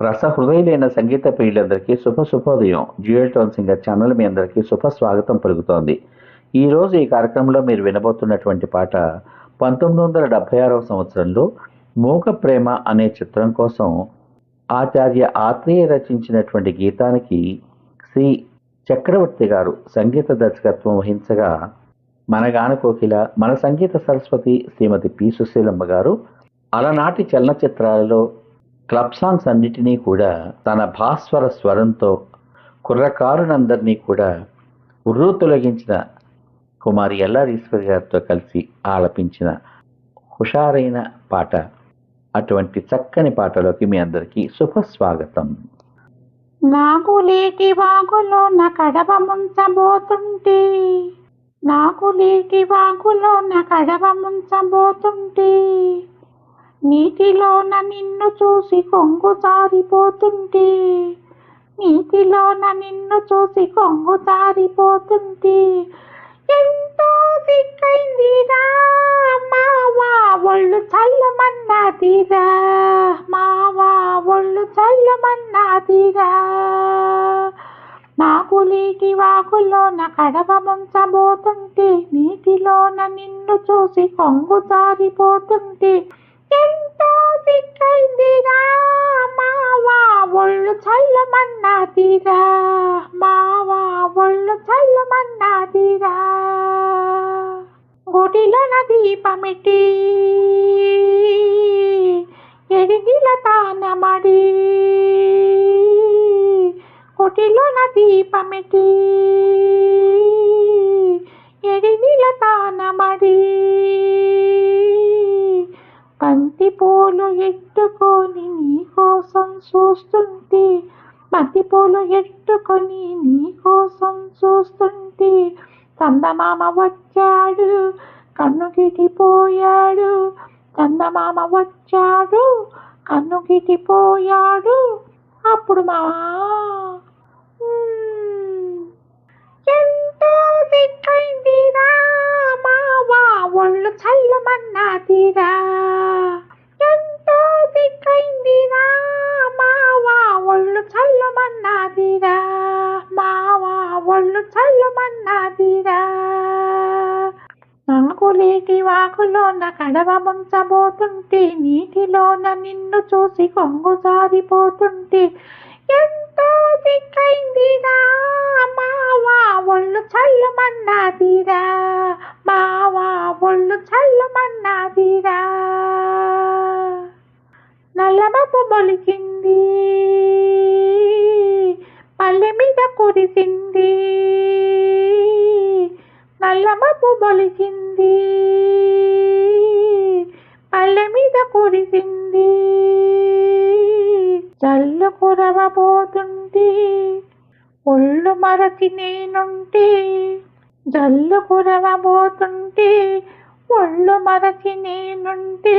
రస హృదయులైన సంగీత ప్రియులందరికీ శుభ శుభోదయం జ్యూయల్ టోన్ సింగర్ ఛానల్ మీ అందరికీ శుభ స్వాగతం పలుకుతోంది ఈరోజు ఈ కార్యక్రమంలో మీరు వినబోతున్నటువంటి పాట పంతొమ్మిది వందల డెబ్బై ఆరవ సంవత్సరంలో మూక ప్రేమ అనే చిత్రం కోసం ఆచార్య ఆత్రేయ రచించినటువంటి గీతానికి శ్రీ చక్రవర్తి గారు సంగీత దర్శకత్వం వహించగా మన గాన కోకిల మన సంగీత సరస్వతి శ్రీమతి పి సుశీలమ్మ గారు అలనాటి చలనచిత్రాలలో క్లబ్ సాంగ్స్ అన్నిటినీ కూడా తన భాస్వర స్వరంతో కుర్రకారునందరినీ కూడా ఉర్రూ తొలగించిన కుమారి ఎల్లారీశ్వరి గారితో కలిసి ఆలపించిన హుషారైన పాట అటువంటి చక్కని పాటలోకి మీ అందరికీ శుభస్వాగతం. నాకు లేటి వాగులో నా కడవ ముంచబోతుంటే నాకు లేటి వాగులో నా కడవ ముంచబోతుంటే నీటిలోన నిన్ను చూసి కొంగు జారిపోతుంటే నీటిలోన నిన్ను చూసి కొంగు జారిపోతుంటే ఎంతో సిక్కైందిరా మావా ఒళ్ళు చల్లమన్నదిరా మావా ఒళ్ళు చల్లమన్నాదిరా నాకు లేటి వాకులోన కడవ ముంచబోతుంటే నీటిలోన నిన్ను చూసి కొంగు జారిపోతుంటే ఎంతో మావా ఒళ్ళు చల్లమన్నాదిరా మావా ఒళ్ళు చల్లమన్నాదిరా గుడిలోన దీపమిటి ఎడిగిల తానమడి. కుటిలోన దీపమిటి ఎడిగిల తానమడి. బంతి పూలు ఎట్టుకొని నీకోసం చూస్తుంటే బంతి పూలు ఎట్టుకొని నీకోసం చూస్తుంటే చందమామ వచ్చాడు కన్ను గిటిపోయాడు చందమామ వచ్చాడు కన్ను గిటిపోయాడు అప్పుడు మా నాకు వాకులోన కడవ ముంచబోతుంటే నీటిలోన నిన్ను చూసి కొంగు సారిపోతుంటే ఎంతో దిక్కైందిరా మావా ఒళ్ళు చల్లమన్నాదిరా మావా ఒళ్ళు చల్లమన్నాదిరా నల్లమపు మొలికింది పల్లె మీద కురిసింది. నల్లమపు మొలికింది పల్లె మీద కురిసింది. చల్లు కురవబోతుంటే ఒళ్ళు మరచి నేనుంటే జల్లు కురవబోతుంటే ఒళ్ళు మరచి నేనుంటే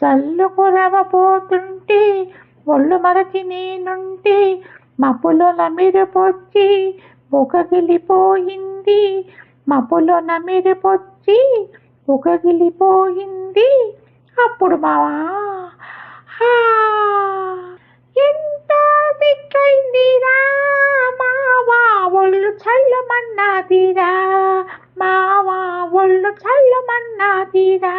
చల్లు కురవబోతుంటే ఒళ్ళు మరచి నేనుంటే మబ్బులో నమిరిపొచ్చి బుకగిలిపోయింది మబ్బులో నమిరిపొచ్చి బుకగిలిపోయింది అప్పుడు మావా హా, ఎంత దిక్కైందిరా మావా ఒళ్ళు చల్లమన్నాదిరా మావా ఒళ్ళు చల్లమన్నాదిరా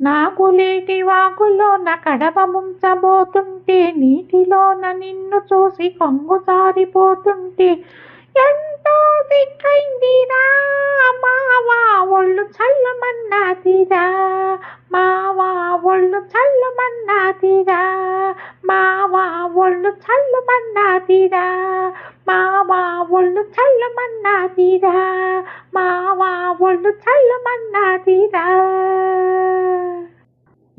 నాకు లేటి వాగులోన కడవ ముంచబోతుంటే నీటిలోన నిన్ను చూసి కొంగు జారిపోతుంటే ఎంతో దిక్కైందిరా మావా ఒళ్ళు చల్లమన్నాదిరా మావా ఒళ్ళు చల్లమన్నాదిరా మావా ఒళ్ళు చల్లమన్నాదిరా మావా ఒళ్ళు చల్లమన్నాదిరా మావా ఒళ్ళు చల్లమన్నాదిరా